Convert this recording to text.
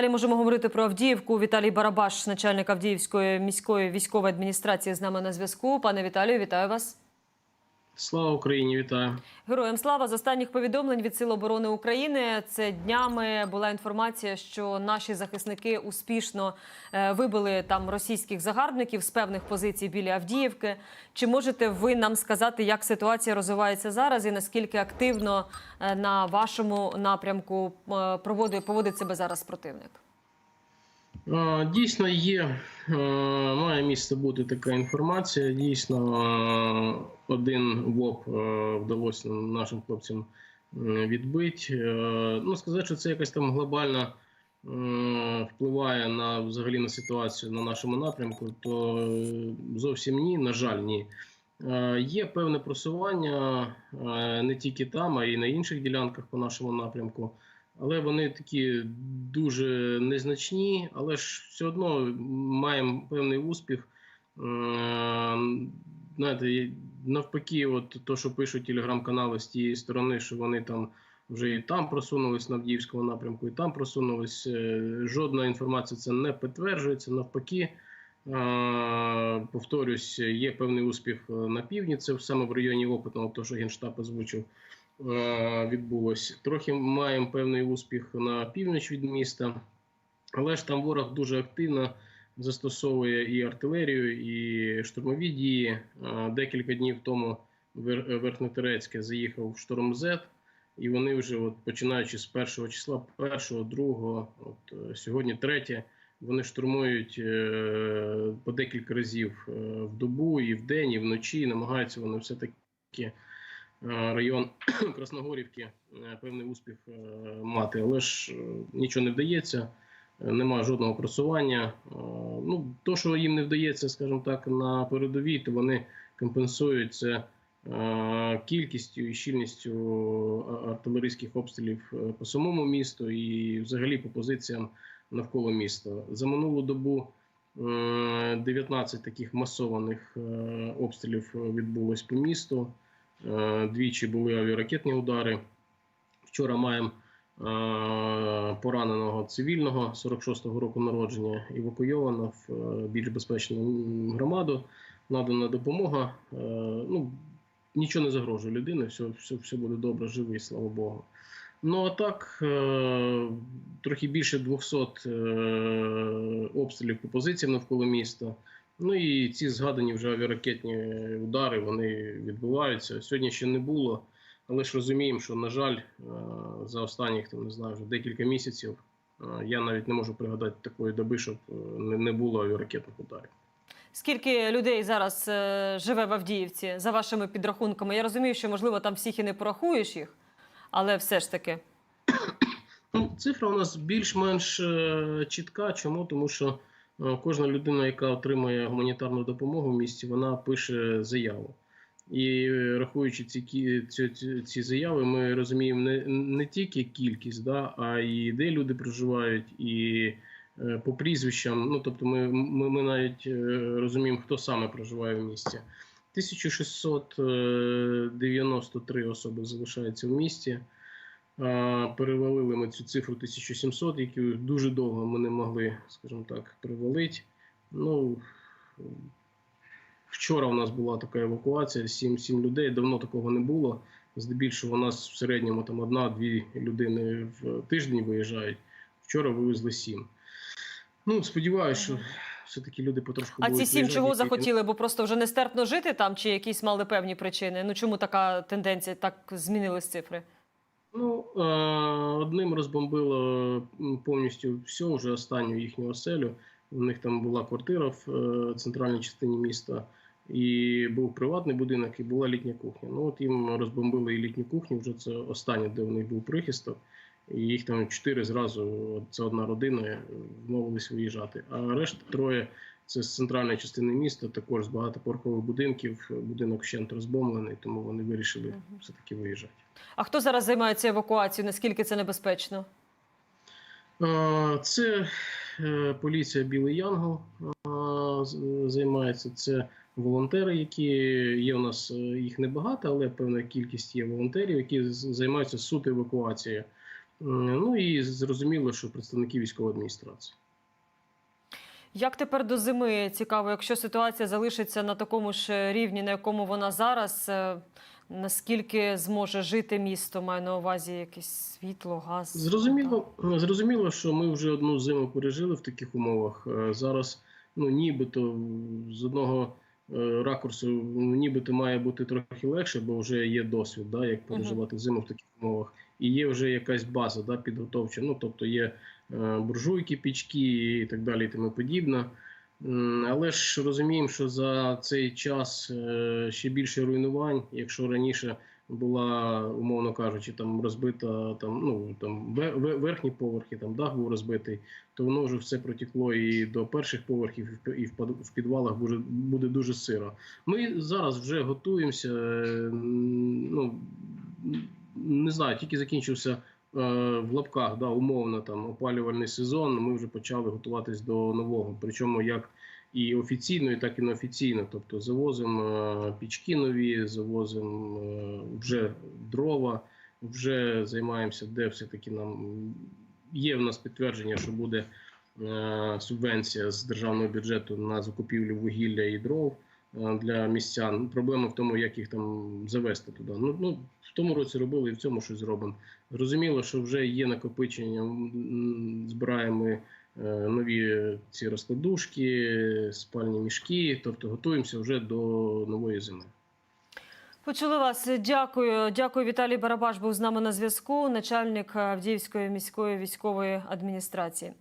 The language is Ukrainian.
Далі можемо говорити про Авдіївку. Віталій Барабаш, начальник Авдіївської міської військової адміністрації, з нами на зв'язку. Пане Віталію, вітаю вас. Слава Україні, вітаю. Героям слава з останніх повідомлень від Сил оборони України. Це днями була інформація, що наші захисники успішно е, вибили там російських загарбників з певних позицій біля Авдіївки. Чи можете ви нам сказати, як ситуація розвивається зараз, і наскільки активно е, на вашому напрямку е, проводить поводить себе зараз противник? Дійсно, є, має місце бути така інформація. Дійсно, один ВОП вдалося нашим хлопцям відбити. Ну, сказати, що це якась там глобальна впливає на взагалі на ситуацію на нашому напрямку, то зовсім ні, на жаль, ні. Є певне просування не тільки там, а й на інших ділянках по нашому напрямку. Але вони такі дуже незначні, але ж все одно маємо певний успіх. Е, Знаєте, навпаки, от то, що пишуть телеграм-канали з тієї сторони, що вони там вже і там просунулись на Авдіївському напрямку, і там просунулись. е, Жодна інформація це не підтверджується. Навпаки, е, повторюсь, є певний успіх на півдні. Це саме в районі опитного, то що генштаб озвучив е, відбулось. Трохи маємо певний успіх на північ від міста, але ж там ворог дуже активно застосовує і артилерію, і штурмові дії. Е, Декілька днів тому Вер- Верхнетерецьке заїхав в штурм З, і вони вже, от, починаючи з першого числа, першого, другого, от е, сьогодні третє. Вони штурмують по декілька разів в добу, і вдень, і вночі. Намагаються вони все таки район Красногорівки е, певний успіх е, мати, але ж е, нічого не вдається, е, немає жодного просування. Е, Ну, то, що їм не вдається, скажімо так, на передовій, то вони компенсують це е, кількістю і щільністю артилерійських обстрілів е, по самому місту і взагалі по позиціям навколо міста. За минулу добу е, 19 таких масованих е, обстрілів відбулось по місту. Е, Двічі були авіаракетні удари. Вчора маємо е, пораненого цивільного 46-го року народження, евакуйовано в е, більш безпечну громаду. Надана допомога. Ну, нічого не загрожує людини, все, все, все буде добре, живий, слава Богу. Ну а так, трохи більше 200 е, обстрілів по позиціям навколо міста. Ну і ці згадані вже авіаракетні удари вони відбуваються. Сьогодні ще не було, але ж розуміємо, що на жаль, е, за останніх там не знаю вже декілька місяців е, я навіть не можу пригадати такої доби, щоб е, не було авіаракетних ударів. Скільки людей зараз живе в Авдіївці за вашими підрахунками? Я розумію, що можливо там всіх і не порахуєш їх, але все ж таки. Ну, цифра у нас більш-менш чітка. Чому? Тому що кожна людина, яка отримує гуманітарну допомогу в місті, вона пише заяву. І е, рахуючи ці, ці, ці, заяви, ми розуміємо не, не тільки кількість, да, а і де люди проживають, і е, по прізвищам. Ну, тобто ми, ми, ми навіть е, розуміємо, хто саме проживає в місті. 1693 особи залишаються в місті. Перевалили ми цю цифру 1700, яку дуже довго ми не могли, скажімо так, перевалити. Ну, вчора у нас була така евакуація, 7, 7 людей, давно такого не було. Здебільшого у нас в середньому там одна-дві людини в тиждень виїжджають. Вчора вивезли 7. Ну, сподіваюся, що все-таки люди потрошку А ці сім чого захотіли, бо просто вже нестерпно жити там, чи якісь мали певні причини? Ну чому така тенденція, так змінились цифри? Ну, одним розбомбило повністю все, вже останню їхню оселю. У них там була квартира в е, центральній частині міста, і був приватний будинок, і була літня кухня. Ну, от їм розбомбили і літню кухню, вже це останнє, де у них був прихисток. І їх там чотири зразу, це одна родина, е, вмовились виїжджати. А решта троє це з центральної частини міста, також з багатоповерхових будинків. Будинок вщент розбомблений, тому вони вирішили Мгм. все-таки виїжджати. А хто зараз займається евакуацією? Наскільки це небезпечно? Це е, поліція Білий Янгол займається. Це волонтери, які є у нас, е, їх небагато, але певна кількість є волонтерів, які займаються суто евакуацією. Ну і зрозуміло, що представники військової адміністрації. Як тепер до зими цікаво, якщо ситуація залишиться на такому ж рівні, на якому вона зараз, е, наскільки зможе жити місто? Маю на увазі якесь світло, газ? Зрозуміло, зрозуміло, що ми вже одну зиму пережили в таких умовах. Е, Зараз, ну нібито з одного е, ракурсу, ну, нібито має бути трохи легше, бо вже є досвід, да, як переживати зиму в таких умовах. І є вже якась база да, підготовча. Ну, тобто є е, буржуйки, пічки і так далі, і тому подібне. Але ж розуміємо, що за цей час е, ще більше руйнувань, якщо раніше була, умовно кажучи, там розбита там, ну там ве- ве- верхні поверхи, там дах був розбитий, то воно вже все протекло і до перших поверхів, і в підвалах буде, буде дуже сиро. Ми зараз вже готуємося. е, Ну не знаю, тільки закінчився. Е, В лапках да, умовно там опалювальний сезон. Ми вже почали готуватись до нового. Причому як і офіційно, і так і неофіційно. Тобто завозимо е, пічки нові, завозимо е, вже дрова, вже займаємося, де все-таки нам є в нас підтвердження, що буде субвенція з державного бюджету на закупівлю вугілля і дров для містян. Проблема в тому, як їх там завести туди. Ну, ну в тому році робили і в цьому щось зробимо. Зрозуміло, що вже є накопичення. Збираємо е, нові ці розкладушки, спальні мішки, тобто готуємося вже до нової зими. Почули вас. Дякую. Дякую. Віталій Барабаш був з нами на зв'язку, начальник Авдіївської міської військової адміністрації.